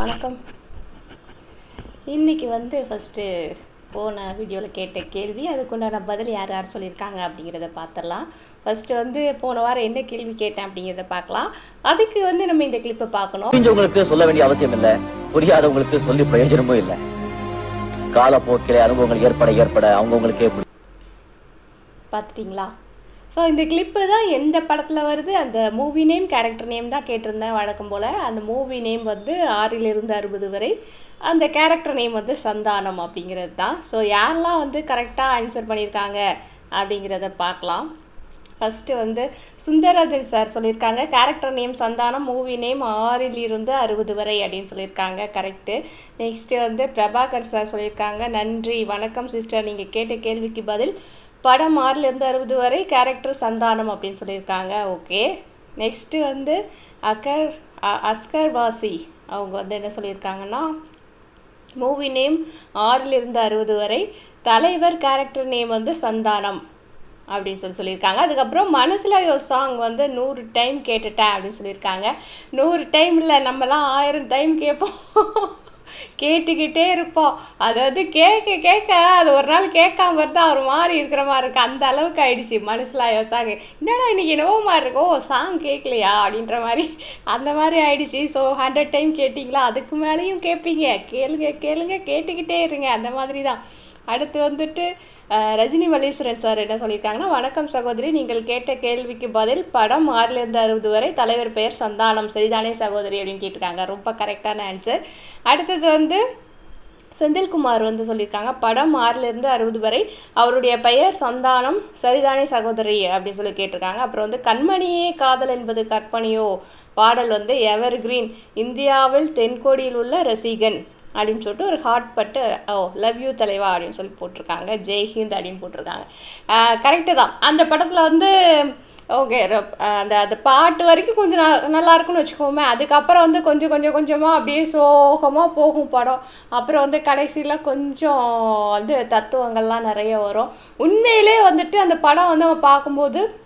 வணக்கம். இன்னைக்கு வந்து ஃபஸ்ட்டு போன வீடியோவில் கேட்ட கேள்வி அதுக்குண்டான பதில் யார் யார் சொல்லியிருக்காங்க அப்படிங்கிறத பார்த்துடலாம் ஃபஸ்ட்டு வந்து போன வாரம் என்ன கேள்வி கேட்டேன் அப்படிங்கிறத பார்க்கலாம் அதுக்கு வந்து நம்ம இந்த கிளிப்பை பார்க்கணும். புரிஞ்சவங்களுக்கு சொல்ல வேண்டிய அவசியம் இல்ல. புரியாதவங்களுக்கு சொல்லி பிரயோஜனமும் இல்ல. காலப்போக்கிலே அனுபவங்கள் ஏற்பட ஏற்பட அவங்கவுங்களுக்கே பார்த்துட்டிங்களா ஸோ இந்த கிளிப்பு தான் எந்த படத்தில் வருது? அந்த மூவி நேம் கேரக்டர் நேம் தான் கேட்டிருந்தேன் வழக்கம் போல். அந்த மூவி நேம் வந்து ஆறிலிருந்து அறுபது வரை. அந்த கேரக்டர் நேம் வந்து சந்தானம் அப்படிங்கிறது தான். ஸோ யாரெல்லாம் வந்து கரெக்டாக ஆன்சர் பண்ணியிருக்காங்க அப்படிங்கிறத பார்க்கலாம். ஃபஸ்ட்டு வந்து சுந்தரராஜன் சார் சொல்லியிருக்காங்க character name Santhanam movie name ஆறில் இருந்து அறுபது வரை அப்படின்னு சொல்லியிருக்காங்க கரெக்டு நெக்ஸ்ட்டு வந்து பிரபாகர் சார் சொல்லியிருக்காங்க நன்றி வணக்கம் சிஸ்டர் நீங்கள் கேட்ட கேள்விக்கு பதில் படம் ஆறுலேருந்து அறுபது வரை கேரக்டர் சந்தானம் அப்படின்னு சொல்லியிருக்காங்க. ஓகே நெக்ஸ்ட்டு வந்து அகர் அ- அஸ்கர் வாசி. அவங்க வந்து என்ன சொல்லியிருக்காங்கன்னா மூவி நேம் ஆறிலிருந்து அறுபது வரை தலைவர் கேரக்டர் நேம் வந்து சந்தானம் அப்படின்னு சொல்லி சொல்லியிருக்காங்க. அதுக்கப்புறம் மனசில் ஒரு சாங் வந்து நூறு டைம் கேட்டுட்டேன் அப்படின்னு சொல்லியிருக்காங்க. நூறு டைம் இல்லை நம்மலாம் ஆயிரம் டைம் கேட்போம். கேட்டுக்கிட்டே இருப்போம் அதாவது வந்து கேட்க கேட்க அது ஒரு நாள் கேட்காம இருந்தால் ஒரு மாதிரி இருக்கிற மாதிரி இருக்கு. அந்த அளவுக்கு ஆயிடுச்சு மனசில் யோசாங்க என்னடா இன்னைக்கு என்னவோ மாதிரி இருக்கு. ஓ சாங் கேட்கலையா அப்படின்ற மாதிரி. அந்த மாதிரி ஆயிடுச்சு. ஸோ ஹண்ட்ரட் டைம் கேட்டிங்களா? அதுக்கு மேலேயும் கேட்பீங்க. கேளுங்க கேளுங்க கேட்டுக்கிட்டே இருங்க. அந்த மாதிரி தான் அடுத்து வந்துட்டு ரஜினி மல்லீஸ்வரன் சார் என்ன சொல்லியிருக்காங்கன்னா வணக்கம் சகோதரி நீங்கள் கேட்ட கேள்விக்கு பதில் படம் ஆறிலிருந்து அறுபது வரை தலைவர் பெயர் சந்தானம். சரிதானே சகோதரி அப்படின்னு கேட்டிருக்காங்க. ரொம்ப கரெக்டான ஆன்சர் அடுத்தது வந்து செந்தில்குமார் வந்து சொல்லியிருக்காங்க படம் ஆறிலிருந்து அறுபது வரை அவருடைய பெயர் சந்தானம் சரிதானே சகோதரி? அப்படின்னு சொல்லி கேட்டிருக்காங்க. அப்புறம் வந்து கண்மணியே காதல் என்பது கற்பனையோ? பாடல் வந்து எவர் கிரீன் இந்தியாவில் தென்கோடியில் உள்ள ரசிகன். அப்படின்னு சொல்லிட்டு ஒரு ஹார்ட் பட்டு ஓ லவ் யூ தலைவா அப்படின்னு சொல்லி போட்டிருக்காங்க. ஜெய் ஹிந்த் அப்படின்னு போட்டிருக்காங்க. கரெக்டு தான். அந்த படத்தில் வந்து ஓகே அந்த அந்த பாட்டு வரைக்கும் கொஞ்சம் ந- நல்லா இருக்குன்னு வச்சுக்கோமே. அதுக்கப்புறம் வந்து கொஞ்சம் கொஞ்சம் கொஞ்சமாக அப்படியே சோகமாக போகும் படம். அப்புறம் வந்து கடைசியில் கொஞ்சம் வந்து தத்துவங்கள்லாம் நிறைய வரும். உண்மையிலே வந்துட்டு அந்த படம் வந்து நம்ம பார்க்கும்போது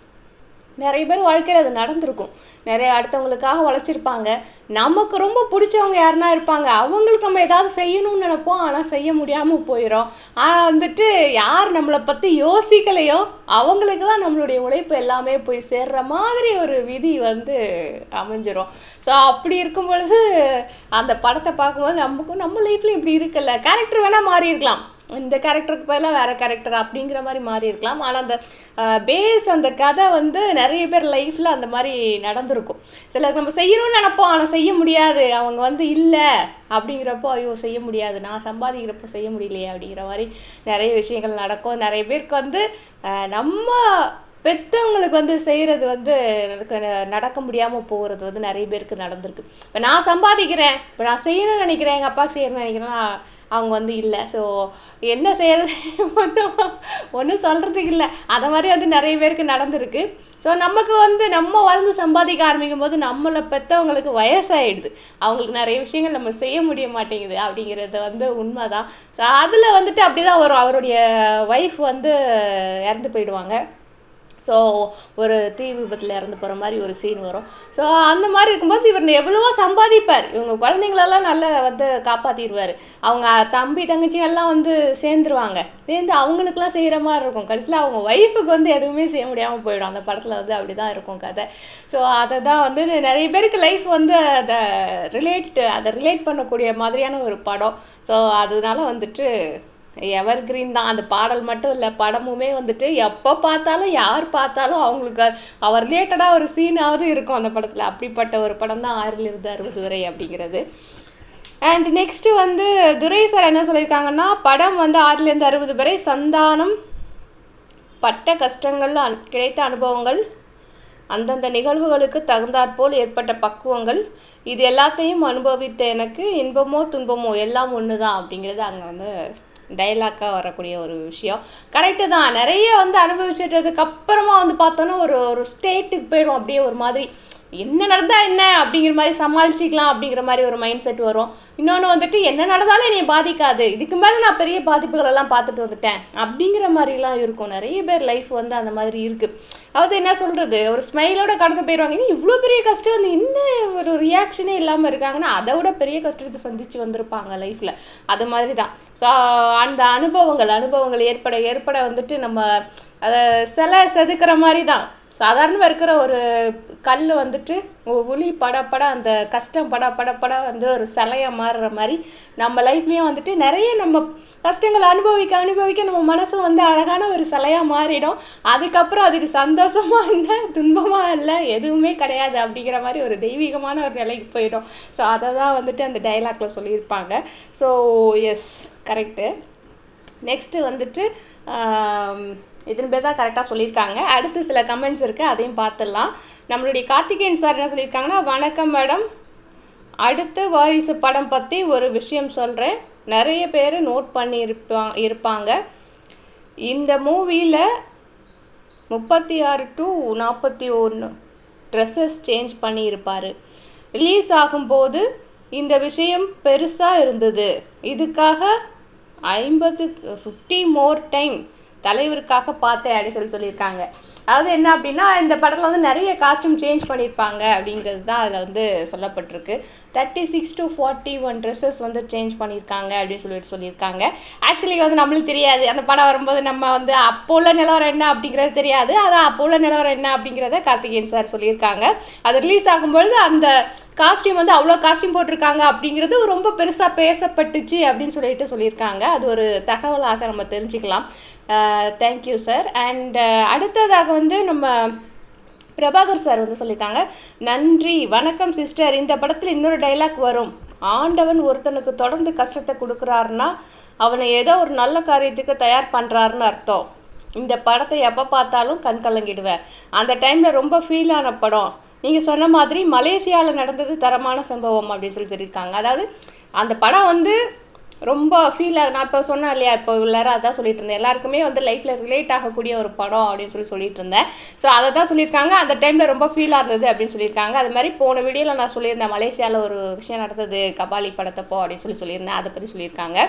நிறைய பேர் வாழ்க்கையில் அது நடந்திருக்கும். நிறைய அடுத்தவங்களுக்காக உழைச்சிருப்பாங்க. நமக்கு ரொம்ப பிடிச்சவங்க யாருன்னா இருப்பாங்க. அவங்களுக்கு நம்ம ஏதாவது செய்யணும்னு நினைப்போம். ஆனால் செய்ய முடியாமல் போயிடும் ஆனால் வந்துட்டு யார் நம்மளை பற்றி யோசிக்கலையோ அவங்களுக்கு தான் நம்மளுடைய உழைப்பு எல்லாமே போய் சேர்ற மாதிரி ஒரு விதி வந்து அமைஞ்சிரும். ஸோ அப்படி இருக்கும் பொழுது அந்த படத்தை பார்க்கும்போது நமக்கும் நம்ம லைஃப்லையும் இப்படி இருக்குல்ல. கேரக்டர் வேணால் மாறி இருக்கலாம் இந்த கேரக்டருக்கு பதிலாக வேறு கேரக்டர் அப்படிங்கிற மாதிரி மாறி இருக்கலாம். ஆனால் அந்த பேஸ் அந்த கதை வந்து நிறைய பேர் லைஃப்பில் அந்த மாதிரி நடந்திருக்கும். சிலருக்கு நம்ம செய்யணும்னு நினப்போம் ஆனால் செய்ய முடியாது. அவங்க வந்து இல்லை அப்படிங்கிறப்போ ஐயோ செய்ய முடியாது. நான் சம்பாதிக்கிறப்போ செய்ய முடியலையே அப்படிங்கிற மாதிரி நிறைய விஷயங்கள் நடக்கும். நிறைய பேருக்கு வந்து நம்ம பெற்றவங்களுக்கு வந்து செய்கிறது வந்து நடக்க முடியாமல் போகிறது வந்து நிறைய பேருக்கு நடந்திருக்கு. இப்போ நான் சம்பாதிக்கிறேன் இப்போ நான் செய்யணும்னு நினைக்கிறேன் எங்கள் அப்பா செய்யணும்னு நினைக்கிறேன்னா அவங்க வந்து இல்லை. ஸோ என்ன செய்யறது? ஒன்றும் ஒன்றும் சொல்றதுக்கு இல்லை. அதை மாதிரி வந்து நிறைய பேருக்கு நடந்திருக்கு. ஸோ நமக்கு வந்து நம்ம வளர்ந்து சம்பாதிக்க ஆரம்பிக்கும் போது நம்மளை பெற்றவங்களுக்கு வயசாயிடுது. அவங்களுக்கு நிறைய விஷயங்கள் நம்ம செய்ய முடிய மாட்டேங்குது அப்படிங்கிறது வந்து உண்மைதான். ஸோ அதில் வந்துட்டு அப்படிதான் வரும். அவருடைய ஒய்ஃப் வந்து இறந்து போயிடுவாங்க. ஸோ ஒரு தீ விபத்தில் இறந்து போகிற மாதிரி ஒரு சீன் வரும். ஸோ அந்த மாதிரி இருக்கும்போது இவர் எவ்வளவோ சம்பாதிப்பார். இவங்க குழந்தைங்களெல்லாம் நல்லா வந்து காப்பாற்றிடுவார் அவங்க தம்பி தங்கச்சி எல்லாம் வந்து சேர்ந்துருவாங்க. சேர்ந்து அவங்களுக்குலாம் செய்கிற மாதிரி இருக்கும். கடைசியில் அவங்க ஒய்ஃபுக்கு வந்து எதுவுமே செய்ய முடியாமல் போயிடும். அந்த படத்தில் வந்து அப்படி தான் இருக்கும் கதை. ஸோ அதை தான் வந்து நிறைய பேருக்கு லைஃப் வந்து அதை ரிலேட் அதை ரிலேட் பண்ணக்கூடிய மாதிரியான ஒரு படம். ஸோ அதனால வந்துட்டு எவர் கிரீன் தான். அந்த பாடல் மட்டும் இல்லை படமுமே வந்துட்டு எப்போ பார்த்தாலும் யார் பார்த்தாலும் அவங்களுக்கு அவர் ரிலேட்டடாக ஒரு சீனாவது இருக்கும் அந்த படத்தில். அப்படிப்பட்ட ஒரு படம் தான் ஆறிலிருந்து அறுபது வரை அப்படிங்கிறது. அண்ட் நெக்ஸ்ட் வந்து துரை சார் என்ன சொல்லியிருக்காங்கன்னா படம் வந்து ஆறிலிருந்து அறுபது வரை சந்தானம் பட்ட கஷ்டங்கள் அனு- கிடைத்த அனுபவங்கள் அந்தந்த நிகழ்வுகளுக்கு தகுந்தாற்போல் ஏற்பட்ட பக்குவங்கள் இது எல்லாத்தையும் அனுபவித்த எனக்கு இன்பமோ துன்பமோ எல்லாம் ஒன்று தான் அப்படிங்கிறது அங்கே வந்து டைலாக்காக வரக்கூடிய ஒரு விஷயம். கரெக்டு தான். நிறைய வந்து அனுபவிச்சிட்டதுக்கு அப்புறமா வந்து பார்த்தோன்னா ஒரு ஒரு ஸ்டேட்டுக்கு போயிடும் அப்படியே ஒரு மாதிரி என்ன நடந்தா என்ன அப்படிங்கிற மாதிரி சமாளிச்சிக்கலாம் அப்படிங்கிற மாதிரி ஒரு மைண்ட் செட் வரும். இன்னொன்று வந்துட்டு என்ன நடந்தாலும் என்னை பாதிக்காது. இதுக்கு மேலே நான் பெரிய பாதிப்புகள் எல்லாம் பார்த்துட்டு வந்துட்டேன். அப்படிங்கிற மாதிரிலாம் இருக்கும். நிறைய பேர் லைஃப் வந்து அந்த மாதிரி இருக்கு. அதாவது என்ன சொல்றது? ஒரு ஸ்மைலோட கடந்து போயிடுவாங்க இன்னும் இவ்வளோ பெரிய கஷ்டம். வந்து என்ன ஒரு ரியாக்ஷனே இல்லாமல் இருக்காங்கன்னா அதை விட பெரிய கஷ்டத்தை சந்திச்சு வந்திருப்பாங்க லைஃப்ல அது மாதிரி தான் ஸோ அந்த அனுபவங்கள் அனுபவங்கள் ஏற்பட ஏற்பட வந்துட்டு நம்ம அதை சிலை செதுக்கிற மாதிரி தான் சாதாரணமாக இருக்கிற ஒரு கல் வந்துட்டு ஒளி பட அந்த கஷ்டம் பட பட வந்து ஒரு சிலையா மாறுற மாதிரி நம்ம லைஃப்லேயும் வந்துட்டு நிறைய நம்ம கஷ்டங்களை அனுபவிக்க அனுபவிக்க நம்ம மனசு வந்து அழகான ஒரு சிலையா மாறிடும். அதுக்கப்புறம் அதுக்கு சந்தோஷமா இல்லை துன்பமா இல்லை எதுவுமே கிடையாது அப்படிங்கிற மாதிரி ஒரு தெய்வீகமான ஒரு நிலைக்கு போயிடும். ஸோ அதை தான் வந்துட்டு அந்த டைலாக்ல சொல்லியிருப்பாங்க. ஸோ எஸ் கரெக்டு நெக்ஸ்ட்டு வந்துட்டு இத்தனை பேர் தான் கரெக்டாக சொல்லியிருக்காங்க. அடுத்து சில கமெண்ட்ஸ் இருக்குது அதையும் பார்த்துடலாம். நம்மளுடைய கார்த்திகேயன் சார் என்ன சொல்லியிருக்காங்கன்னா வணக்கம் மேடம் அடுத்து வாரிசு படம் பற்றி ஒரு விஷயம் சொல்கிறேன் நிறைய பேர் நோட் பண்ணி இருப்பா இருப்பாங்க. இந்த மூவியில் முப்பத்தி ஆறு டு நாற்பத்தி ஒன்று ட்ரெஸ்ஸஸ் சேஞ்ச் பண்ணியிருப்பார். ரிலீஸ் ஆகும்போது இந்த விஷயம் பெருசாக இருந்தது. இதுக்காக ஐம்பது ஃபிஃப்டி மோர் டைம் தலைவருக்காக பார்த்தேன் அப்படின்னு சொல்லி சொல்லியிருக்காங்க. அதாவது என்ன அப்படின்னா இந்த படத்தில் வந்து நிறைய காஸ்டியூம் சேஞ்ச் பண்ணியிருப்பாங்க அப்படிங்கிறது தான் அதில் வந்து சொல்லப்பட்டிருக்கு. Thirty six to forty one dresses வந்து சேஞ்ச் பண்ணியிருக்காங்க அப்படின்னு சொல்லிட்டு சொல்லியிருக்காங்க. ஆக்சுவலி வந்து நம்மளுக்கு தெரியாது. அந்த படம் வரும்போது நம்ம வந்து அப்போ உள்ள நிலவரம் என்ன அப்படிங்கிறது தெரியாது. அதான் அப்போ உள்ள நிலவரம் என்ன அப்படிங்கிறத கார்த்திகேயன் சார் சொல்லியிருக்காங்க. அது ரிலீஸ் ஆகும்பொழுது அந்த காஸ்டியூம் வந்து அவ்வளோ காஸ்டியூம் போட்டிருக்காங்க அப்படிங்கிறது ரொம்ப பெருசாக பேசப்பட்டுச்சு அப்படின்னு சொல்லிட்டு சொல்லியிருக்காங்க. அது ஒரு தகவலாக நம்ம தெரிஞ்சுக்கலாம். தேங்க்யூ சார் அண்ட் அடுத்ததாக வந்து நம்ம பிரபாகர் சார் வந்து சொல்லியிருக்காங்க நன்றி வணக்கம் சிஸ்டர் இந்த படத்தில் இன்னொரு டைலாக் வரும். ஆண்டவன் ஒருத்தனுக்கு தொடர்ந்து கஷ்டத்தை கொடுக்குறாருன்னா அவனை ஏதோ ஒரு நல்ல காரியத்துக்கு தயார் பண்ணுறாருன்னு அர்த்தம். இந்த படத்தை எப்போ பார்த்தாலும் கண் கலங்கிடுவேன். அந்த டைமில் ரொம்ப ஃபீல் ஆன படம். நீங்கள் சொன்ன மாதிரி மலேசியாவில் நடந்தது தரமான சம்பவம் அப்படின்னு சொல்லி சொல்லியிருக்காங்க. அதாவது அந்த படம் வந்து ரொம்ப ஃபீல் நான் இப்போ சொன்னேன் இல்லையா இப்போ உள்ளார அதான் சொல்லிட்டு இருந்தேன். எல்லாருக்குமே வந்து லைஃப்ல ரிலேட் ஆகக்கூடிய ஒரு படம் அப்படின்னு சொல்லி சொல்லிட்டு இருந்தேன். ஸோ அதை தான் சொல்லியிருக்காங்க. அந்த டைம்ல ரொம்ப ஃபீலாக இருந்தது அப்படின்னு சொல்லியிருக்காங்க. அது மாதிரி போன வீடியோவில் நான் சொல்லியிருந்தேன் மலேசியாவில் ஒரு விஷயம் நடந்தது கபாலி படத்தப்போ அப்படின்னு சொல்லி சொல்லியிருந்தேன். அதை பற்றி சொல்லியிருக்காங்க.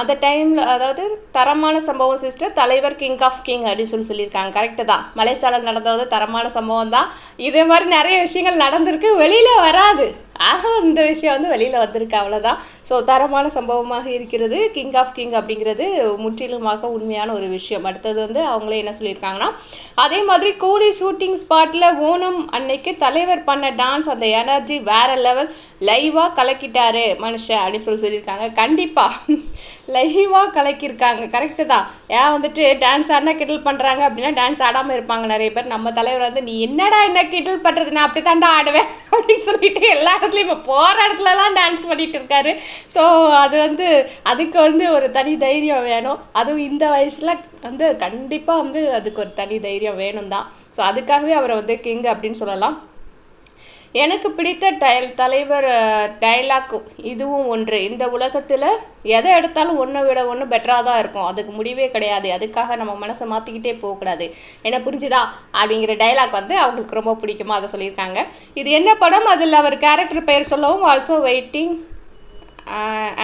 அந்த டைம்ல அதாவது தரமான சம்பவம் சிஸ்டர் தலைவர் கிங் ஆஃப் கிங் அப்படின்னு சொல்லி சொல்லியிருக்காங்க. கரெக்டு தான். மலேசியாவில் நடந்தது தரமான சம்பவம் தான். இதே மாதிரி நிறைய விஷயங்கள் நடந்திருக்கு. வெளியில வராது. ஆக இந்த விஷயம் வந்து வெளியில் வந்திருக்கு அவ்வளோதான் ஸோ தரமான சம்பவமாக இருக்கிறது கிங் ஆஃப் கிங் அப்படிங்கிறது முற்றிலுமாக உண்மையான ஒரு விஷயம். அடுத்தது வந்து அவங்களே என்ன சொல்லியிருக்காங்கன்னா அதே மாதிரி கூலி ஷூட்டிங் ஸ்பாட்டில் ஓணம் அன்னைக்கு தலைவர் பண்ண டான்ஸ் அந்த எனர்ஜி வேற லெவல் லைவாக கலக்கிட்டாரு மனுஷன் அப்படின்னு சொல்லி சொல்லியிருக்காங்க. கண்டிப்பாக லைவாக கலக்கியிருக்காங்க. கரெக்டு தான். ஏன் வந்துட்டு டான்ஸ் ஆடினா கிட்டில் பண்ணுறாங்க அப்படின்னா டான்ஸ் ஆடாமல் இருப்பாங்க நிறைய பேர். நம்ம தலைவர் வந்து நீ என்னடா என்ன கிட்டில் பண்றது? நான் அப்படி ஆடுவேன். அப்படின்னு சொல்லிட்டு எல்லா இடத்துலயும் இப்போ போகிற இடத்துலலாம் டான்ஸ் பண்ணிட்டு இருக்காரு. ஸோ அது வந்து அதுக்கு வந்து ஒரு தனி தைரியம் வேணும். அதுவும் இந்த வயசில் வந்து கண்டிப்பாக வந்து அதுக்கு ஒரு தனி தைரியம் வேணும் தான் ஸோ அதுக்காகவே அவரை வந்து கிங் அப்படின்னு சொல்லலாம். எனக்கு பிடித்த டயல் தலைவர் டைலாக் இதுவும் ஒன்று. இந்த உலகத்தில் எதை எடுத்தாலும் ஒன்றை விட ஒன்று பெட்டராக தான் இருக்கும். அதுக்கு முடிவே கிடையாது. அதுக்காக நம்ம மனசை மாற்றிக்கிட்டே போகக்கூடாது. என்ன புரிஞ்சுதா? அப்படிங்கிற டைலாக் வந்து அவங்களுக்கு ரொம்ப பிடிக்குமா? அதை சொல்லியிருக்காங்க. இது என்ன படம்? அதில் அவர் கேரக்டர் பெயர் சொல்லவும் also waiting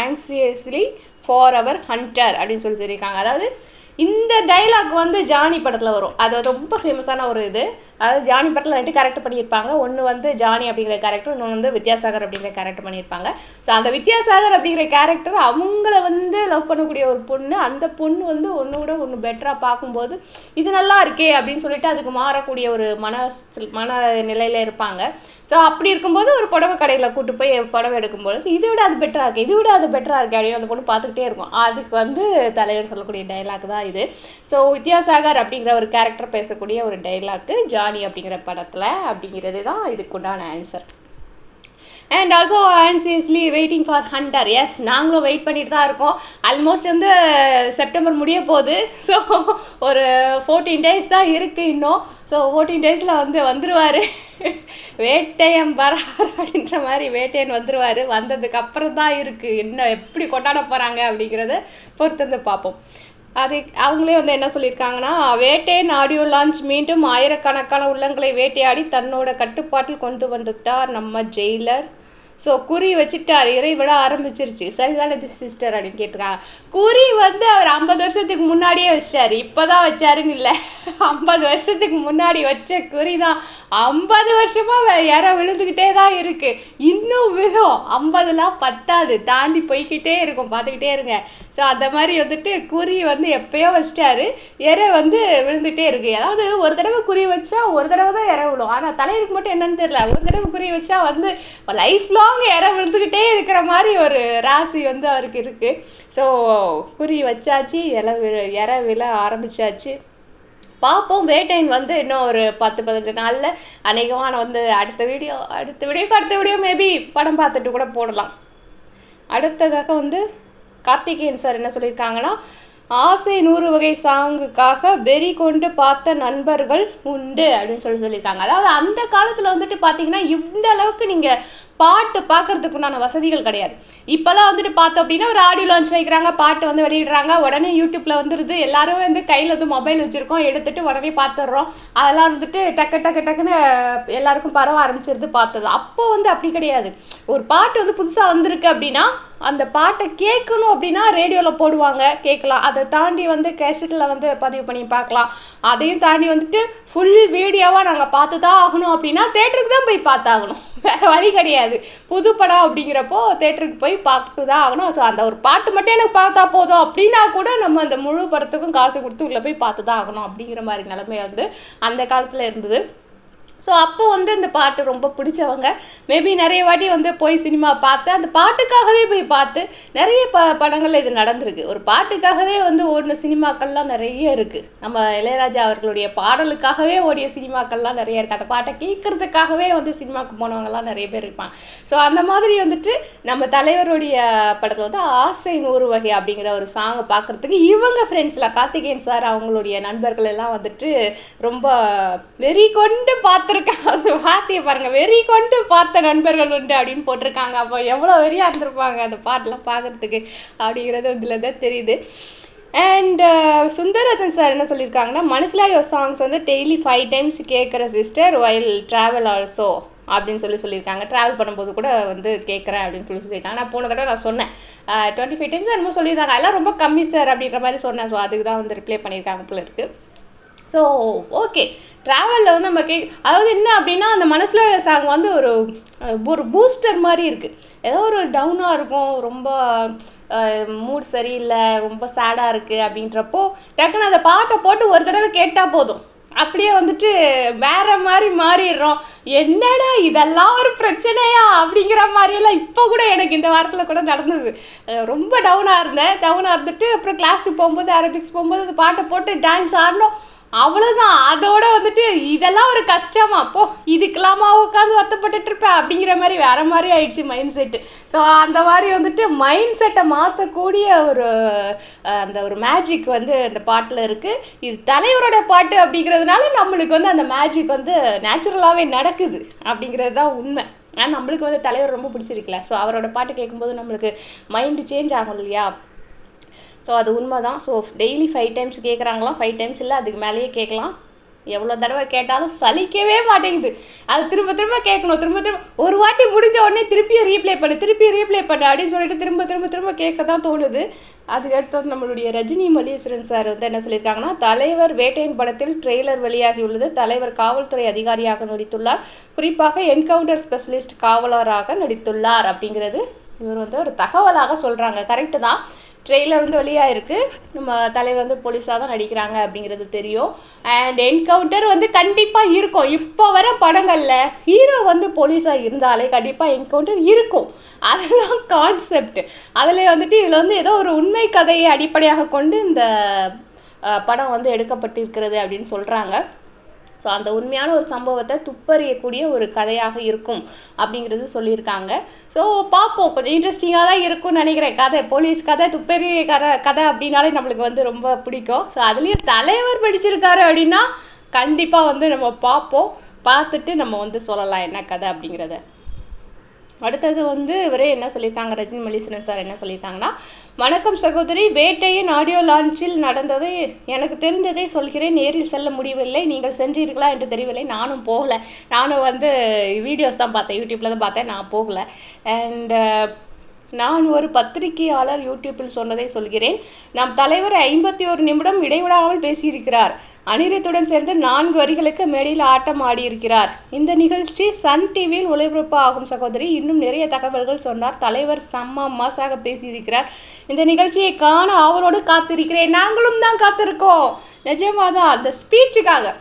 anxiously for our Hunter அப்படின்னு சொல்லி சொல்லியிருக்காங்க. அதாவது இந்த டைலாக் வந்து ஜானி படத்தில் வரும். அது ரொம்ப ஃபேமஸான ஒரு இது. அதாவது ஜானி படத்தில் ரெண்டு கேரக்டர் பண்ணியிருப்பாங்க. ஒன்று வந்து ஜானி அப்படிங்கிற கேரக்டர் இன்னொன்று வந்து வித்யாசாகர் அப்படிங்கிற கேரக்டர் பண்ணியிருப்பாங்க. ஸோ அந்த வித்யாசாகர் அப்படிங்கிற கேரக்டர் அவங்கள வந்து லவ் பண்ணக்கூடிய ஒரு பொண்ணு அந்த பொண்ணு வந்து ஒன்று விட ஒன்று பெட்டராக பார்க்கும்போது இது நல்லா இருக்கே அப்படின்னு சொல்லிட்டு அதுக்கு மாறக்கூடிய ஒரு மன மன நிலையில் இருப்பாங்க. ஸோ அப்படி இருக்கும்போது ஒரு புடவை கடையில் கூட்டு போய் புடவை எடுக்கும்போது இதை விட அது பெட்டராக இருக்குது இதை விட அது பெட்டராக இருக்குது அப்படின்னு அந்த பொண்ணு பார்த்துக்கிட்டே இருக்கும். அதுக்கு வந்து தலைவர் சொல்லக்கூடிய டைலாக் தான் இது. ஸோ வித்யாசாகர் அப்படிங்கிற ஒரு கேரக்டர் பேசக்கூடிய ஒரு டைலாக்கு ஜானி அப்படிங்கிற படத்தில் அப்படிங்கிறது தான் இதுக்கு உண்டான answer and also anxiously waiting for Hunter yes நாங்களும் வெயிட் பண்ணிட்டு தான் இருக்கோம். ஆல்மோஸ்ட் வந்து செப்டம்பர் முடிய போகுது. ஸோ ஒரு ஃபோர்டீன் டேஸ் தான் இருக்குது இன்னும். ஸோ ஃபோர்டீன் டேஸில் வந்து வந்துடுவார் வேட்டையன் வரார் அப்படின்ற மாதிரி வேட்டையன் வந்துடுவார் வந்ததுக்கு அப்புறம் தான் இருக்குது என்ன எப்படி கொண்டாட போகிறாங்க அப்படிங்கிறத பொறுத்திருந்து பார்ப்போம். அது அவங்களே வந்து என்ன சொல்லியிருக்காங்கன்னா வேட்டை ஆடியோ லான்ச் மீண்டும் ஆயிரக்கணக்கான உள்ளங்களை வேட்டையாடி தன்னோட கட்டுப்பாட்டில் கொண்டு வந்துட்டார் நம்ம ஜெயிலர். ஸோ குறி வச்சுட்டார் இறை விட ஆரம்பிச்சிருச்சு. சரிதானே சிஸ்டர் அப்படின்னு கேட்டிருக்காங்க. குறி வந்து அவர் ஐம்பது வருஷத்துக்கு முன்னாடியே வச்சிட்டாரு. இப்போதான் வச்சாருன்னு இல்லை. ஐம்பது வருஷத்துக்கு முன்னாடி வச்ச குறி தான் ஐம்பது வருஷமாக யாரோ இற விழுந்துக்கிட்டே தான் இருக்குது இன்னும் விழும். ஐம்பதுலாம் பத்தாது. தாண்டி போய்க்கிட்டே இருக்கும். பார்த்துக்கிட்டே இருங்க. ஸோ அந்த மாதிரி வந்துட்டு குறி வந்து எப்பயோ வச்சிட்டாரு. இறை வந்து விழுந்துட்டே இருக்கு. அதாவது ஒரு தடவை குறி வச்சா ஒரு தடவை தான் இறை விழும். ஆனால் தலைவருக்கு மட்டும் என்னன்னு தெரியல. ஒரு தடவை குறி வச்சா வந்து லைஃப் லாங் இறை விழுந்துக்கிட்டே இருக்கிற மாதிரி ஒரு ராசி வந்து அவருக்கு இருக்கு. ஸோ குறி வச்சாச்சு இலை விழ இறை விழ ஆரம்பிச்சாச்சு. பார்ப்போம். வேட்டைன் வந்து இன்னும் ஒரு பத்து பதினஞ்சு நாளில் அநேகமாக நான் வந்து அடுத்த வீடியோ அடுத்த வீடியோக்கு அடுத்த வீடியோ மேபி படம் பார்த்துட்டு கூட போடலாம். அடுத்ததாக வந்து கார்த்திகேயன் சார் என்ன சொல்லியிருக்காங்கன்னா ஆசை நூறு வகை சாங்குக்காக வெறி கொண்டு பார்த்த நண்பர்கள் உண்டு அப்படின்னு சொல்லி சொல்லியிருக்காங்க. அதாவது அந்த காலத்தில் வந்துட்டு பார்த்தீங்கன்னா இந்த அளவுக்கு நீங்கள் பாட்டு பார்க்கறதுக்கு உண்டான வசதிகள் கிடையாது. இப்போல்லாம் வந்துட்டு பார்த்தோம் அப்படின்னா ஒரு ஆடியோ லான்ச் வைக்கிறாங்க பாட்டு வந்து வெளியிடுறாங்க உடனே யூடியூப்பில் வந்துடுது எல்லாரும் வந்து கையில் வந்து மொபைல் வச்சுருக்கோம் எடுத்துட்டு உடனே பார்த்துடுறோம். அதெல்லாம் வந்துட்டு டக்கு டக்கு டக்குன்னு எல்லாருக்கும் பரவ ஆரம்பிச்சிருது பார்த்தது. அப்போ வந்து அப்படி கிடையாது. ஒரு பாட்டு வந்து புதுசாக வந்திருக்கு அப்படின்னா அந்த பாட்டை கேட்கணும் அப்படின்னா ரேடியோவில் போடுவாங்க கேட்கலாம். அதை தாண்டி வந்து கேசட்டில் வந்து பதிவு பண்ணி பார்க்கலாம். அதையும் தாண்டி வந்துட்டு ஃபுல் வீடியோவாக நாங்கள் பார்த்து தான் ஆகணும் அப்படின்னா தேட்டருக்கு தான் போய் பார்த்தாகணும். வேறு வழி கிடையாது. புது படம் அப்படிங்கிறப்போ தேட்டருக்கு போய் பார்த்து தான் ஆகணும். ஸோ அந்த ஒரு பாட்டு மட்டும் எனக்கு பார்த்தா போதும் அப்படின்னா கூட நம்ம அந்த முழு படத்துக்கும் காசு கொடுத்து உள்ளே போய் பார்த்து தான் ஆகணும் அப்படிங்கிற மாதிரி நிலைமை வந்து அந்த காலத்தில் இருந்தது. ஸோ அப்போ வந்து இந்த பாட்டு ரொம்ப பிடிச்சவங்க. மேபி நிறைய வாட்டி வந்து போய் சினிமா பார்த்து அந்த பாட்டுக்காகவே போய் பார்த்து நிறைய ப படங்கள் இது நடந்திருக்கு. ஒரு பாட்டுக்காகவே வந்து ஓடின சினிமாக்கள்லாம் நிறைய இருக்குது நம்ம இளையராஜா அவர்களுடைய பாடலுக்காகவே ஓடிய சினிமாக்கள்லாம் நிறைய இருக்குது அந்த பாட்டை கேட்கறதுக்காகவே வந்து சினிமாவுக்கு போனவங்கலாம் நிறைய பேர் இருப்பாங்க. ஸோ அந்த மாதிரி வந்துட்டு நம்ம தலைவருடைய படத்தை வந்து ஆசை நூறு வகை அப்படிங்கிற ஒரு சாங்கை பார்க்குறதுக்கு இவங்க ஃப்ரெண்ட்ஸில் கார்த்திகேயன் சார் அவங்களுடைய நண்பர்கள் எல்லாம் வந்துட்டு ரொம்ப வெறி கொண்டு பார்த்துருக்காங்க அந்த வார்த்தையை பாருங்க வெறி கொண்டு பார்த்த நண்பர்கள் உண்டு அப்படின்னு போட்டிருக்காங்க. அப்போ எவ்வளோ வெறியா இருந்திருப்பாங்க அந்த பாட்டெலாம் பார்க்கறதுக்கு அப்படிங்கிறது இதில் தான் தெரியுது. அண்ட் uh, சுந்தரதன் சார் என்ன சொல்லியிருக்காங்கன்னா மனசிலா யோர் சாங்ஸ் வந்து டெய்லி ஃபைவ் டைம்ஸ் கேட்குற சிஸ்டர் வைல் ட்ராவல் ஆல்சோ அப்படின்னு சொல்லி சொல்லியிருக்காங்க. ட்ராவல் பண்ணும்போது கூட வந்து கேட்குறேன் அப்படின்னு சொல்லி சொல்லியிருக்காங்க. நான் போன தடவை நான் சொன்னேன். டுவெண்ட்டி ஃபைவ் டைம்ஸ் என்னமோ சொல்லியிருக்காங்க எல்லாம் ரொம்ப கம்மி சார் அப்படின்ற மாதிரி சொன்னேன். ஸோ அதுக்கு தான் வந்து ரிப்ளை பண்ணியிருக்காங்க போல இருக்குது ஸோ ஓகே ட்ராவலில் வந்து நம்ம கே அதாவது என்ன அப்படின்னா அந்த மனசில் சாங் வந்து ஒரு ஒரு பூஸ்டர் மாதிரி இருக்குது ஏதோ ஒரு டவுனாக இருக்கும். ரொம்ப மூட் சரியில்லை ரொம்ப சேடாக இருக்குது அப்படின்றப்போ டக்குன்னு அந்த பாட்டை போட்டு ஒரு தடவை கேட்டால் போதும். அப்படியே வந்துட்டு வேற மாதிரி மாறிடுறோம். என்னடா இதெல்லாம் ஒரு பிரச்சனையா அப்படிங்கிற மாதிரியெல்லாம் இப்போ கூட எனக்கு இந்த வாரத்தில் கூட நடந்தது. ரொம்ப டவுனாக இருந்தேன். டவுனாக இருந்துட்டு அப்புறம் கிளாஸுக்கு போகும்போது அரபிக்ஸ் போகும்போது அந்த பாட்டை போட்டு டான்ஸ் ஆடணும் அவ்வளோதான் அதோட வந்துட்டு இதெல்லாம் ஒரு கஷ்டமா. போ இதுக்கெல்லாமா உட்காந்து வருத்தப்பட்டுட்டு இருப்பேன் அப்படிங்கிற மாதிரி வேற மாதிரி ஆயிடுச்சு மைண்ட் செட்டு ஸோ அந்த மாதிரி வந்துட்டு மைண்ட் செட்டை மாற்றக்கூடிய ஒரு அந்த ஒரு மேஜிக் வந்து அந்த பாட்டில் இருக்கு. இது தலைவரோட பாட்டு அப்படிங்கிறதுனால நம்மளுக்கு வந்து அந்த மேஜிக் வந்து நேச்சுரலாகவே நடக்குது. அப்படிங்கிறது தான் உண்மை. ஆனால் நம்மளுக்கு வந்து தலைவர் ரொம்ப பிடிச்சிருக்குல்ல. ஸோ அவரோட பாட்டு கேட்கும்போது நம்மளுக்கு மைண்டு சேஞ்ச் ஆகும் இல்லையா? ஸோ அது உண்மை தான் ஸோ டெய்லி ஃபைவ் டைம்ஸ் கேட்குறாங்களாம் ஃபைவ் டைம்ஸ் இல்லை அதுக்கு மேலேயே கேட்கலாம் எவ்வளோ தடவை கேட்டாலும் சலிக்கவே மாட்டேங்குது. அது திரும்ப திரும்ப கேட்கணும் திரும்ப திரும்ப. ஒரு வாட்டி முடிஞ்ச உடனே திருப்பியும் ரீப்ளே பண்ணு திருப்பியும் ரீப்ளே பண்ணு அப்படின்னு சொல்லிட்டு திரும்ப திரும்ப திரும்ப கேட்க தான் தோணுது. அதுக்கு அடுத்தது நம்மளுடைய ரஜினி மல்லீஸ்வரன் சார் வந்து என்ன சொல்லியிருக்காங்கன்னா தலைவர் வேட்டையின் படத்தில் ட்ரெய்லர் வெளியாகியுள்ளது. தலைவர் காவல்துறை அதிகாரியாக நடித்துள்ளார். குறிப்பாக என்கவுண்டர் ஸ்பெஷலிஸ்ட் காவலராக நடித்துள்ளார் அப்படிங்கிறது இவர் வந்து ஒரு தகவலாக சொல்கிறாங்க கரெக்டு தான். ட்ரெய்லர் வந்து வெளியாயிருக்கு நம்ம தலைவர் வந்து போலீஸாக தான் நடிக்கிறாங்க அப்படிங்கிறது தெரியும். அண்ட் என்கவுண்டர் வந்து கண்டிப்பாக இருக்கும். இப்போ வர படங்களில் ஹீரோ வந்து போலீஸாக இருந்தாலே கண்டிப்பாக என்கவுண்டர் இருக்கும். அதெல்லாம் கான்செப்ட் அதில் வந்துட்டு இதில் வந்து ஏதோ ஒரு உண்மை கதையை அடிப்படையாக கொண்டு இந்த படம் வந்து எடுக்கப்பட்டிருக்கிறது அப்படின்னு சொல்கிறாங்க ஸோ அந்த உண்மையான ஒரு சம்பவத்தை துப்பறியக்கூடிய ஒரு கதையாக இருக்கும் அப்படிங்கிறது சொல்லியிருக்காங்க. ஸோ பார்ப்போம். கொஞ்சம் இன்ட்ரெஸ்டிங்காக தான் இருக்கும்னு நினைக்கிறேன். கதை போலீஸ் கதை துப்பறிய கதை கதை அப்படின்னாலே நம்மளுக்கு வந்து ரொம்ப பிடிக்கும். ஸோ அதுலேயும் தலைவர் படிச்சிருக்காரு அப்படின்னா கண்டிப்பாக வந்து நம்ம பார்ப்போம். பார்த்துட்டு நம்ம வந்து சொல்லலாம் என்ன கதை அப்படிங்கிறத. அடுத்தது வந்து இவரே என்ன சொல்லியிருக்காங்க? ரஜினி மல்லீஸ்வரன் சார் என்ன சொல்லியிருக்காங்கன்னா வணக்கம் சகோதரி வேட்டையின் ஆடியோ லான்ச்சில் நடந்தது. எனக்கு தெரிந்ததை சொல்கிறேன் நேரில் செல்ல முடியவில்லை. நீங்கள் சென்றீர்களா என்று தெரியவில்லை. நானும் போகல. நானும் வந்து வீடியோஸ் தான் பார்த்தேன். யூடியூப்பில் தான் பார்த்தேன். நான் போகல. அண்ட் நான் ஒரு பத்திரிகையாளர் யூடியூப்பில் சொன்னதை சொல்கிறேன். நம் தலைவர் ஐம்பத்தி ஒரு நிமிடம் இடைவிடாமல் பேசியிருக்கிறார். அனிருத்துடன் சேர்ந்து நான்கு வரிகளுக்கு மேடையில் ஆட்டம் ஆடியிருக்கிறார். இந்த நிகழ்ச்சி சன் டிவியில் ஒளிபரப்பு ஆகும் சகோதரி. இன்னும் நிறைய தகவல்கள் சொன்னார். தலைவர் செம்ம மாசாக பேசியிருக்கிறார். இந்த நிகழ்ச்சியை காண ஆவலோடு காத்திருக்கிறேன். நாங்களும் தான் காத்திருக்கோம். நிஜமாதான் அந்த ஸ்பீச்சுக்காக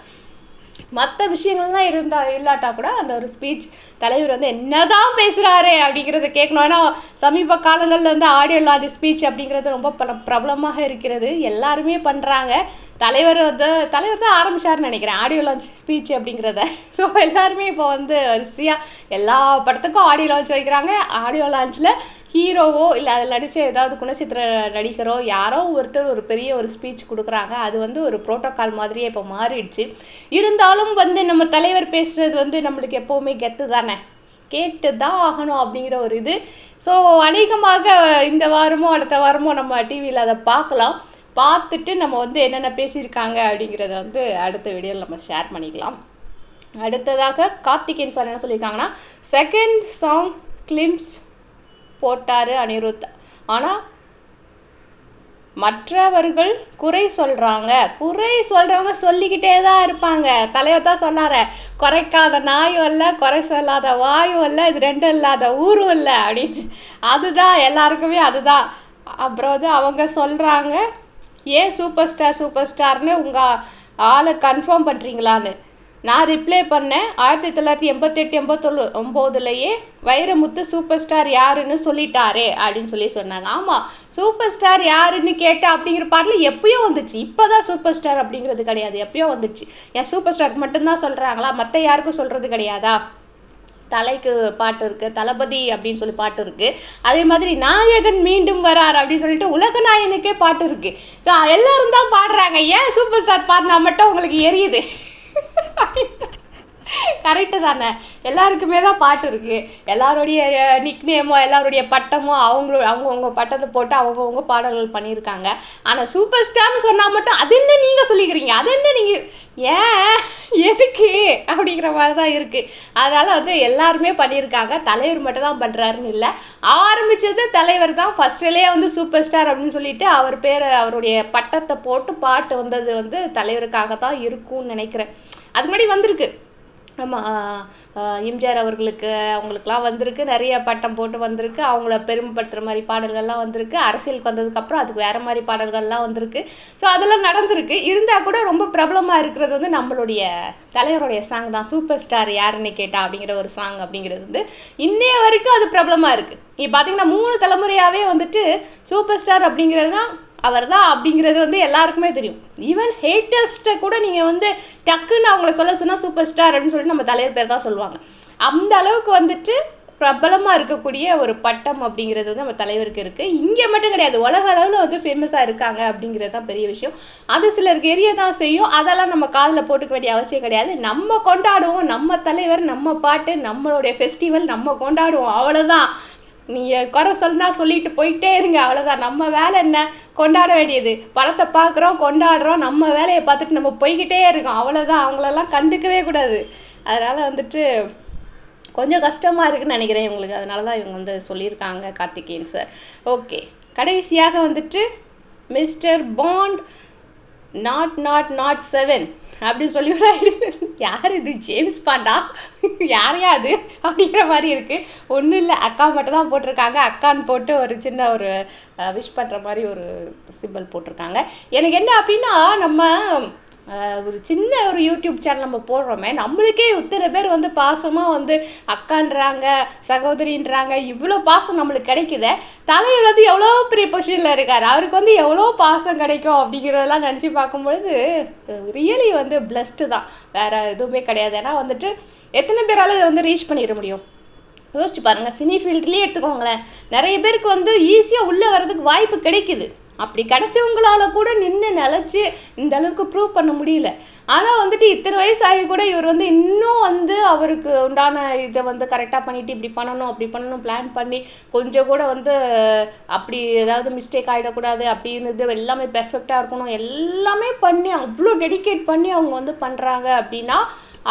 மற்ற விஷயங்கள்லாம் இருந்தா இல்லாட்டா கூட அந்த ஒரு ஸ்பீச் தலைவர் வந்து என்னதான் பேசுறாரு அப்படிங்கிறத கேட்கணும். ஏன்னா சமீப காலங்களில் வந்து ஆடியோ லான்ச் ஸ்பீச் அப்படிங்கிறது ரொம்ப பிரபலமாக இருக்கிறது. எல்லாருமே பண்றாங்க. தலைவர் வந்து தலைவர் தான் ஆரம்பிச்சாருன்னு நினைக்கிறேன். ஆடியோ லான்ச் ஸ்பீச் அப்படிங்கிறத. ஸோ எல்லாருமே இப்போ வந்து வரிசையாக எல்லா படத்துக்கும் ஆடியோ லான்ச் வைக்கிறாங்க. ஆடியோ லான்ச்சில் ஹீரோவோ இல்லை அதில் நடித்த ஏதாவது குணச்சித்திர நடிகரோ யாரோ ஒருத்தர் ஒரு பெரிய ஒரு ஸ்பீச் கொடுக்குறாங்க. அது வந்து ஒரு ப்ரோட்டோக்கால் மாதிரியே இப்போ மாறிடுச்சு. இருந்தாலும் வந்து நம்ம தலைவர் பேசுகிறது வந்து நம்மளுக்கு எப்போவுமே கெத்து தானே? கேட்டு தான் ஆகணும் அப்படிங்கிற ஒரு இது. ஸோ அநேகமாக இந்த வாரமோ அடுத்த வாரமோ நம்ம டிவியில் அதை பார்க்கலாம். பார்த்துட்டு நம்ம வந்து என்னென்ன பேசியிருக்காங்க அப்படிங்கிறத வந்து அடுத்த வீடியோவில் நம்ம ஷேர் பண்ணிக்கலாம். அடுத்ததாக கார்த்திகேயன் சார் என்ன சொல்லியிருக்காங்கன்னா செகண்ட் சாங் கிளிம்ஸ் போட்டாரு அனிருத். ஆனா மற்றவர்கள் குறை சொல்றாங்க. குறை சொல்றவங்க சொல்லிக்கிட்டே தான் இருப்பாங்க. தலைவர் தான் சொன்னார குறைக்காத நாயும் இல்லை குறை சொல்லாத வாயும் இல்லை இது ரெண்டும் இல்லாத ஊரும் இல்லை. அப்படின்னு. அதுதான் எல்லாருக்குமே அதுதான். அப்புறம் வந்து அவங்க சொல்றாங்க ஏன் சூப்பர் ஸ்டார் சூப்பர் ஸ்டார்னு உங்க ஆளை கன்ஃபார்ம் பண்றீங்களான்னு? நான் ரிப்ளை பண்ணேன். ஆயிரத்தி தொள்ளாயிரத்தி எண்பத்தெட்டு எண்பத்தொழு ஒம்போதுலேயே வைரமுத்து சூப்பர் ஸ்டார் யாருன்னு சொல்லிட்டாரே அப்படின்னு சொல்லி சொன்னாங்க. ஆமாம் சூப்பர் ஸ்டார் யாருன்னு கேட்டேன் அப்படிங்கிற பாட்டில் எப்பயோ வந்துச்சு. இப்போ தான் சூப்பர் ஸ்டார் அப்படிங்கிறது கிடையாது. எப்பயோ வந்துச்சு. ஏன் சூப்பர் ஸ்டார் மட்டும்தான் சொல்கிறாங்களா மற்ற யாருக்கும் சொல்கிறது கிடையாதா? தலைக்கு பாட்டு இருக்குது தளபதி அப்படின்னு சொல்லி பாட்டு இருக்குது அதே மாதிரி நாயகன் மீண்டும் வரார் அப்படின்னு சொல்லிட்டு உலக நாயனுக்கே பாட்டு இருக்குது ஸோ எல்லோரும் தான் பாடுறாங்க. ஏன் சூப்பர் ஸ்டார் பாடினா மட்டும் உங்களுக்கு எரியுது? கரெக்டு தானே. எல்லாருக்குமே தான் பாட்டு இருக்கு. எல்லாருடைய நிக்நேமோ எல்லாருடைய பட்டமோ அவங்களோட அவங்கவுங்க பட்டத்தை போட்டு அவங்கவுங்க பாடல்கள் பண்ணியிருக்காங்க. ஆனா சூப்பர் ஸ்டார்னு சொன்னா மட்டும் அது என்ன நீங்க சொல்லிக்கிறீங்க? அது என்ன நீங்க ஏன்? எதுக்கு அப்படிங்கிற மாதிரி தான் இருக்குது அதனால் வந்து எல்லாருமே பண்ணியிருக்காங்க. தலைவர் மட்டும் தான் பண்ணுறாருன்னு இல்லை. ஆரம்பிச்சது தலைவர் தான். ஃபர்ஸ்ட்லேயே வந்து சூப்பர் ஸ்டார் அப்படின்னு சொல்லிட்டு அவர் பேர் அவருடைய பட்டத்தை போட்டு பாட்டு வந்தது வந்து தலைவருக்காக தான் இருக்கும்னு நினைக்கிறேன். அது முன்னாடி வந்திருக்கு. நம்ம எம்ஜிஆர் அவர்களுக்கு அவங்களுக்குலாம் வந்திருக்கு. நிறைய பட்டம் போட்டு வந்திருக்கு. அவங்கள பெருமைப்படுத்துகிற மாதிரி பாடல்கள்லாம் வந்திருக்கு. அரசியலுக்கு வந்ததுக்கப்புறம் அதுக்கு வேற மாதிரி பாடல்கள்லாம் வந்திருக்கு. ஸோ அதெல்லாம் நடந்திருக்கு. இருந்தால் கூட ரொம்ப பிரபலமாக இருக்கிறது வந்து நம்மளுடைய தலைவருடைய சாங் தான். சூப்பர் ஸ்டார் யாருன்னு கேட்டா அப்படிங்கிற ஒரு சாங் அப்படிங்கிறது வந்து இன்னைய வரைக்கும் அது பிரபலமாக இருக்குது நீ பார்த்தீங்கன்னா மூணு தலைமுறையாகவே வந்துட்டு சூப்பர் ஸ்டார் அப்படிங்கிறது தான் அவர் தான் அப்படிங்கிறது வந்து எல்லாருக்குமே தெரியும். ஈவன் ஹேட்டர்ஸ்ட்டை கூட நீங்கள் வந்து டக்குன்னு அவங்கள சொல்ல சொன்னால் சூப்பர் ஸ்டார் அப்படின்னு சொல்லிட்டு நம்ம தலைவர் பேர் தான் சொல்லுவாங்க. அந்த அளவுக்கு வந்துட்டு பிரபலமாக இருக்கக்கூடிய ஒரு பட்டம் அப்படிங்கிறது வந்து நம்ம தலைவருக்கு இருக்குது இங்கே மட்டும் கிடையாது உலக அளவில் வந்து ஃபேமஸாக இருக்காங்க அப்படிங்கிறது தான் பெரிய விஷயம். அது சிலருக்கு எரிய தான் செய்யும். அதெல்லாம் நம்ம காதில் போட்டுக்க வேண்டிய அவசியம் கிடையாது. நம்ம கொண்டாடுவோம் நம்ம தலைவர் நம்ம பாட்டு நம்மளுடைய ஃபெஸ்டிவல் நம்ம கொண்டாடுவோம். அவ்வளோதான் நீங்கள் குறை சொன்னா சொல்லிட்டு போயிட்டே இருங்க அவ்வளோதான் நம்ம வேலை என்ன? கொண்டாட வேண்டியது. படத்தை பார்க்குறோம் கொண்டாடுறோம் நம்ம வேலையை பார்த்துட்டு நம்ம போய்கிட்டே இருக்கோம். அவ்வளோதான் அவங்களெல்லாம் கண்டுக்கவே கூடாது. அதனால் வந்துட்டு கொஞ்சம் கஷ்டமாக இருக்குன்னு நினைக்கிறேன் இவங்களுக்கு. அதனால தான் இவங்க வந்து சொல்லியிருக்காங்க கார்த்திகேயன் சார் ஓகே கடைசியாக வந்துட்டு mister Bond naught naught naught seven அப்படின்னு சொல்லி ஒரு யார் இது? ஜேம்ஸ் பாண்டா? யாரையா அது? அப்படிங்கிற மாதிரி இருக்கு. ஒன்றும் இல்லை அக்கா மட்டும் தான் போட்டிருக்காங்க. அக்கான்னு போட்டு ஒரு சின்ன ஒரு விஷ் பண்ணுற மாதிரி ஒரு சிம்பிள் போட்டிருக்காங்க. எனக்கு என்ன அப்படின்னா நம்ம ஒரு சின்ன ஒரு யூடியூப் சேனல் நம்ம போடுறோமே நம்மளுக்கே இத்தனை பேர் வந்து பாசமாக வந்து அக்கான்றாங்க சகோதரின்றாங்க இவ்வளோ பாசம் நம்மளுக்கு கிடைக்குதே தலைவர் வந்து எவ்வளோ பெரிய பொசிஷனில் இருக்கார்? அவருக்கு வந்து எவ்வளோ பாசம் கிடைக்கும் அப்படிங்கிறதெல்லாம் நினச்சி பார்க்கும்பொழுது ரியலி வந்து பிளஸ்டு தான். வேறு எதுவுமே கிடையாது. ஏன்னா வந்துட்டு எத்தனை பேரால இதை வந்து ரீச் பண்ணிட முடியும்? யோசிச்சு பாருங்கள் சினி ஃபீல்ட்லேயே எடுத்துக்கோங்களேன். நிறைய பேருக்கு வந்து ஈஸியாக உள்ளே வர்றதுக்கு வாய்ப்பு கிடைக்குது. அப்படி கிடைச்சவங்களால கூட நின்று நிலச்சி இந்த அளவுக்கு ப்ரூவ் பண்ண முடியல. ஆனால் வந்துட்டு இத்தனை வயசு ஆகி கூட இவர் வந்து இன்னும் வந்து அவருக்கு உண்டான இதை வந்து கரெக்டாக பண்ணிட்டு இப்படி பண்ணணும் அப்படி பண்ணணும் பிளான் பண்ணி கொஞ்சம் கூட வந்து அப்படி ஏதாவது மிஸ்டேக் ஆகிடக்கூடாது அப்படின்னு எல்லாமே பெர்ஃபெக்டாக இருக்கணும் எல்லாமே பண்ணி அவ்வளோ டெடிகேட் பண்ணி அவங்க வந்து பண்ணுறாங்க அப்படின்னா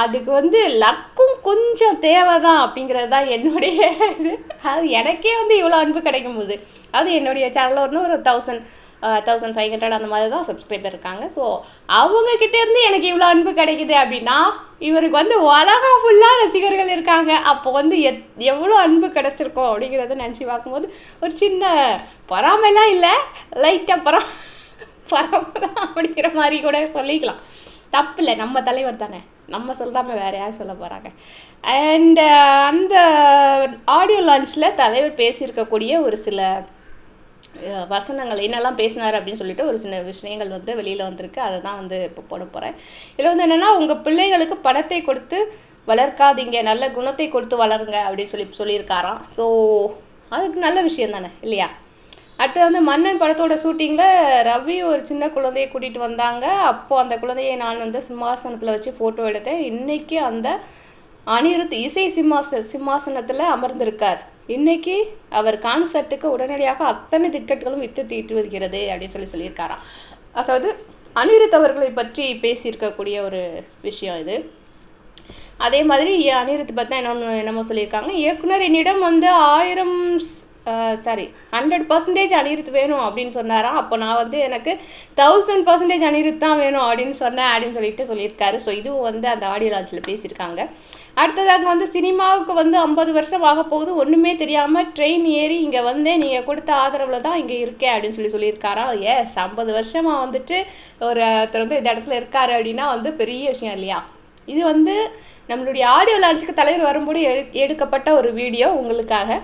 அதுக்கு வந்து லக்கும் கொஞ்சம் தேவை தான் அப்படிங்கிறது தான் என்னுடைய இது. அது எனக்கே வந்து இவ்வளோ அன்பு கிடைக்கும் போது. அது என்னுடைய சேனலில் வந்து ஒரு தௌசண்ட் தௌசண்ட் ஃபைவ் ஹண்ட்ரட் அந்த மாதிரி தான் சப்ஸ்கிரைபர் இருக்காங்க ஸோ அவங்கக்கிட்டேருந்து எனக்கு இவ்வளோ அன்பு கிடைக்குது அப்படின்னா இவருக்கு வந்து உலகம் ஃபுல்லாக ரசிகர்கள் இருக்காங்க. அப்போ வந்து எத் எவ்வளோ அன்பு கிடச்சிருக்கோம் அப்படிங்கிறத நினச்சி பார்க்கும்போது ஒரு சின்ன பொறாமைலாம் இல்லை. லைட்டாக பொறா பொறாமை அப்படிங்கிற மாதிரி கூட சொல்லிக்கலாம். தப்பு இல்லை. நம்ம தலைவர் தானே. நம்ம சொல்லாமல் வேற யார் சொல்ல போகிறாங்க அண்ட் uh, அந்த ஆடியோ லான்ச்சில் தலைவர் பேசியிருக்கக்கூடிய ஒரு சில வசனங்கள் என்னெல்லாம் பேசினார் அப்படின்னு சொல்லிட்டு ஒரு சில விஷயங்கள் வந்து வெளியில் வந்திருக்கு. அதை தான் வந்து இப்போ போட போகிறேன் இதில் வந்து என்னன்னா உங்கள் பிள்ளைகளுக்கு பணத்தை கொடுத்து வளர்க்காதீங்க நல்ல குணத்தை கொடுத்து வளருங்க அப்படின்னு சொல்லி சொல்லியிருக்காராம். ஸோ அதுக்கு நல்ல விஷயம் தானே இல்லையா? அடுத்து வந்து மன்னன் படத்தோட ஷூட்டிங்ல ரவி ஒரு சின்ன குழந்தையை கூட்டிட்டு வந்தாங்க. அப்போ அந்த குழந்தையை நான் வந்து சிம்மாசனத்துல வச்சு போட்டோ எடுத்தேன். இன்னைக்கு அந்த அனிருத் இசை சிம்மாச சிம்மாசனத்துல அமர்ந்திருக்கார். இன்னைக்கு அவர் கான்சர்ட்டுக்கு உடனடியாக அத்தனை டிக்கெட்டுகளும் வித்து தீட்டு வருகிறது அப்படின்னு சொல்லி சொல்லியிருக்காராம். அதாவது அனிருத் அவர்களை பற்றி பேசியிருக்கக்கூடிய ஒரு விஷயம் இது. அதே மாதிரி அனிருத் பார்த்தா என்னொன்று என்னமோ சொல்லியிருக்காங்க. இயக்குனர் என்னிடம் வந்து ஆயிரம் சாரி. ஹண்ட்ரட் பர்சன்டேஜ் அனிருத் வேணும் அப்படின்னு சொன்னாராம் அப்போ நான் வந்து எனக்கு தௌசண்ட் பர்சன்டேஜ் அனிருத் தான் வேணும் அப்படின்னு சொன்னேன் அப்படின்னு சொல்லிட்டு சொல்லியிருக்காரு. ஸோ இதுவும் வந்து அந்த ஆடியோ லான்ச்சில் பேசியிருக்காங்க. அடுத்ததாக வந்து சினிமாவுக்கு வந்து ஐம்பது வருஷம் ஆக போகுது. ஒன்றுமே தெரியாமல் ட்ரெயின் ஏறி இங்கே வந்தேன் நீங்கள் கொடுத்த ஆதரவில் தான் இங்கே இருக்கேன் அப்படின்னு சொல்லி சொல்லியிருக்காராம் எஸ் ஐம்பது வருஷமாக வந்துட்டு ஒரு ஒருத்தர் வந்து இந்த இடத்துல இருக்காரு அப்படின்னா வந்து பெரிய விஷயம் இல்லையா? இது வந்து நம்மளுடைய ஆடியோ லான்ச்சுக்கு தலைவர் வரும்போது எடு எடுக்கப்பட்ட ஒரு வீடியோ உங்களுக்காக.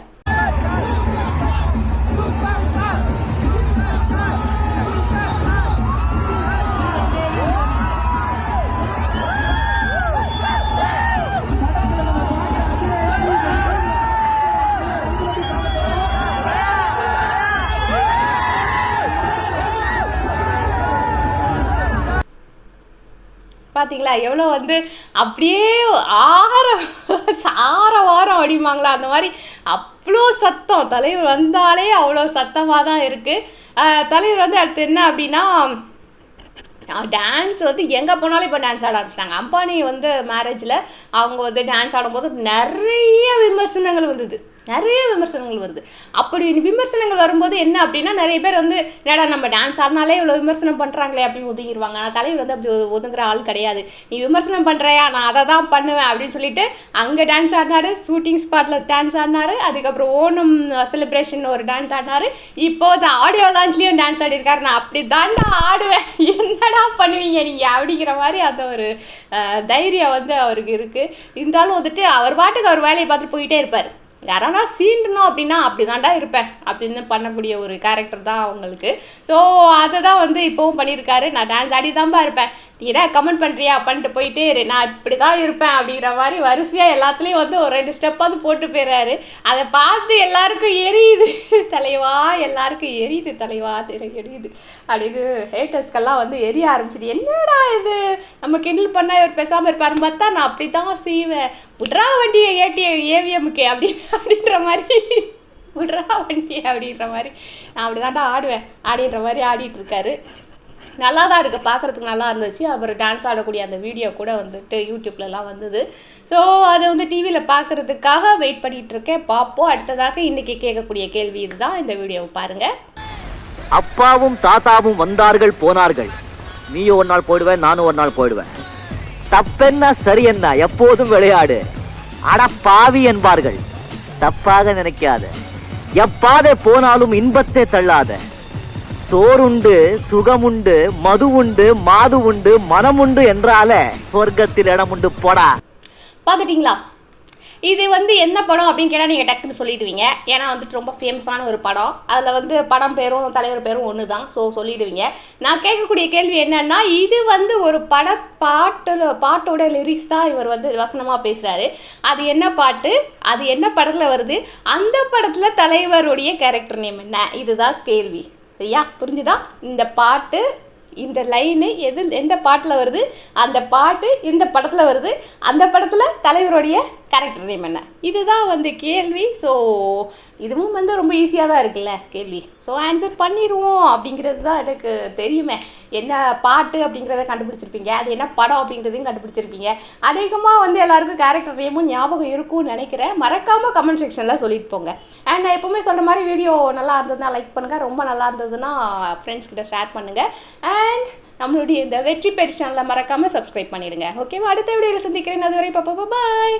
பார்த்தீங்களா எவ்வளோ வந்து அப்படியே ஆற சார வாரம் அப்படிம்பாங்களா அந்த மாதிரி அவ்வளோ சத்தம். தலைவர் வந்தாலே அவ்வளோ சத்தமாக தான் இருக்குது தலைவர் வந்து அடுத்து என்ன அப்படின்னா டான்ஸ் வந்து எங்கே போனாலும் இப்போ டான்ஸ் ஆட ஆரம்பிச்சிட்டாங்க. அம்பானி வந்து மேரேஜில் அவங்க வந்து டான்ஸ் ஆடும்போது நிறைய விமர்சனங்கள் வந்தது. நிறைய விமர்சனங்கள் வருது. அப்படி விமர்சனங்கள் வரும்போது என்ன அப்படின்னா நிறைய பேர் வந்து என்னடா நம்ம டான்ஸ் ஆடினாலே இவ்வளோ விமர்சனம் பண்ணுறாங்களே அப்படின்னு ஒதுங்கிடுவாங்க ஆனால் தலைவர் வந்து அப்படி ஒதுங்குற ஆள் கிடையாது. நீ விமர்சனம் பண்ணுறியா நான் அதை தான் பண்ணுவேன் அப்படின்னு சொல்லிட்டு அங்கே டான்ஸ் ஆடினாரு ஷூட்டிங் ஸ்பாட்டில் டான்ஸ் ஆடினாரு அதுக்கப்புறம் ஓணம் செலிப்ரேஷன் ஒரு டான்ஸ் ஆடினாரு. இப்போ தான் ஆடியோ லான்ச்லேயும் டான்ஸ் ஆடிருக்காரு. நான் அப்படி தாண்டா ஆடுவேன். என்னடா பண்ணுவீங்க நீங்கள் அப்படிங்கிற மாதிரி அந்த ஒரு தைரியம் வந்து அவருக்கு இருக்குது இருந்தாலும் வந்துட்டு அவர் பாட்டுக்கு அவர் வேலையை பார்த்துட்டு போயிட்டே இருப்பார். யாரானா சீண்டணும் அப்படின்னா அப்படிதான்டா இருப்பேன் அப்படின்னு பண்ணக்கூடிய ஒரு கேரக்டர் தான் அவங்களுக்கு. ஸோ அதை தான் வந்து இப்போவும் பண்ணியிருக்காரு. நான் டான்ஸ் ஆடி தான்ப்பா இருப்பேன். நீ என்ன கமெண்ட் பண்ணுறியா அப்படின்ட்டு போயிட்டே நான் இப்படி தான் இருப்பேன் அப்படிங்கிற மாதிரி வரிசையாக எல்லாத்துலேயும் வந்து ஒரு ரெண்டு ஸ்டெப்பாவது போட்டு போயிடுறாரு அதை பார்த்து எல்லாருக்கும் எரியுது. தலைவா எல்லாருக்கும் எரியுது தலைவா சரி எரியுது அப்படின்னு ஹேட்டர்ஸ்க்கெல்லாம் வந்து எரிய ஆரம்பிச்சிது. என்னடா இது? நம்ம கிண்டல் பண்ணால் இவர் பேசாமல் இருப்பாருன்னு பார்த்தா நான் அப்படி தான் செய்வேன். புட்ரா வண்டியை ஏடிய ஏவிஎம்கே அப்படி அப்படின்ற மாதிரி. விட்றா வண்டி அப்படின்ற மாதிரி. நான் அப்படிதான்டா ஆடுவேன். அப்படின்ற மாதிரி ஆடிட்டு இருக்காரு. நல்லா தான் இருக்குது பார்க்கறதுக்கு நல்லா இருந்துச்சு. அவர் டான்ஸ் ஆடக்கூடிய அந்த வீடியோ கூட வந்துட்டு யூடியூப்லலாம் வந்தது. ஸோ அதை வந்து டிவியில் பார்க்கறதுக்காக வெயிட் பண்ணிகிட்டு இருக்கேன் பார்ப்போம். அடுத்ததாக இன்றைக்கி கேட்கக்கூடிய கேள்வி இதுதான். இந்த வீடியோவை பாருங்கள் அப்பாவும் தாத்தாவும் வந்தார்கள் போனார்கள். நீயும் ஒரு நாள் போயிடுவேன் நானும் ஒரு நாள் போயிடுவேன். தப்பென்ன சரி என்ன எப்போதும் விளையாடு. அட பாவி என்பார்கள். தப்பாக நினைக்காத. எப்பாதை போனாலும் இன்பத்தை தள்ளாத. சோறுண்டு சுகமுண்டு மது உண்டு மாது உண்டு மனம் உண்டு என்றாலே சொர்க்கத்தில் இடம் உண்டு போடா. பார்த்துட்டீங்களா? இது வந்து என்ன படம் அப்படின்னு கேட்டால் நீங்கள் டக்குன்னு சொல்லிடுவீங்க. ஏன்னா வந்துட்டு ரொம்ப ஃபேமஸான ஒரு படம். அதில் வந்து படம் பேரும் தலைவர் பேரும் ஒன்று தான் ஸோ சொல்லிடுவீங்க. நான் கேட்கக்கூடிய கேள்வி என்னன்னா இது வந்து ஒரு பட பாட்டு பாட்டோட லிரிக்ஸ் தான் இவர் வந்து வசனமாக பேசுகிறாரு அது என்ன பாட்டு? அது என்ன படத்தில் வருது? அந்த படத்தில் தலைவருடைய கேரக்டர் நேம் என்ன? இதுதான் கேள்வி. சரியா? புரிஞ்சுதா? இந்த பாட்டு இந்த லைனு எது எந்த பாட்டில் வருது? அந்த பாட்டு இந்த படத்தில் வருது. அந்த படத்தில் தலைவருடைய கேரக்டர் நேம் என்ன இதுதான் வந்து கேள்வி. ஸோ இதுவும் வந்து ரொம்ப ஈஸியாக தான் இருக்குல்ல கேள்வி. ஸோ ஆன்சர் பண்ணிடுவோம் அப்படிங்கிறது தான் எனக்கு தெரியுமே. என்ன பாட்டு அப்படிங்கிறத கண்டுபிடிச்சிருப்பீங்க. அது என்ன படம் அப்படிங்கிறதையும் கண்டுபிடிச்சிருப்பீங்க. அதிகமாக வந்து எல்லாருக்கும் கேரக்டர் நேமும் ஞாபகம் இருக்கும்னு நினைக்கிறேன். மறக்காமல் கமெண்ட் செக்ஷனில் சொல்லிட்டு போங்க. அண்ட் நான் எப்போவுமே சொல்கிற மாதிரி வீடியோ நல்லா இருந்ததுன்னா லைக் பண்ணுங்கள் ரொம்ப நல்லா இருந்ததுன்னா ஃப்ரெண்ட்ஸ் கிட்ட ஷேர் பண்ணுங்கள் அண்ட் நம்மளுடைய இந்த வெற்றி பெரு சேனலை மறக்காமல் சப்ஸ்கிரைப் பண்ணிடுங்க. ஓகேவா அடுத்த வீடியோவில் சந்திக்கிறேன். அதுவரை பாப்பா பாய்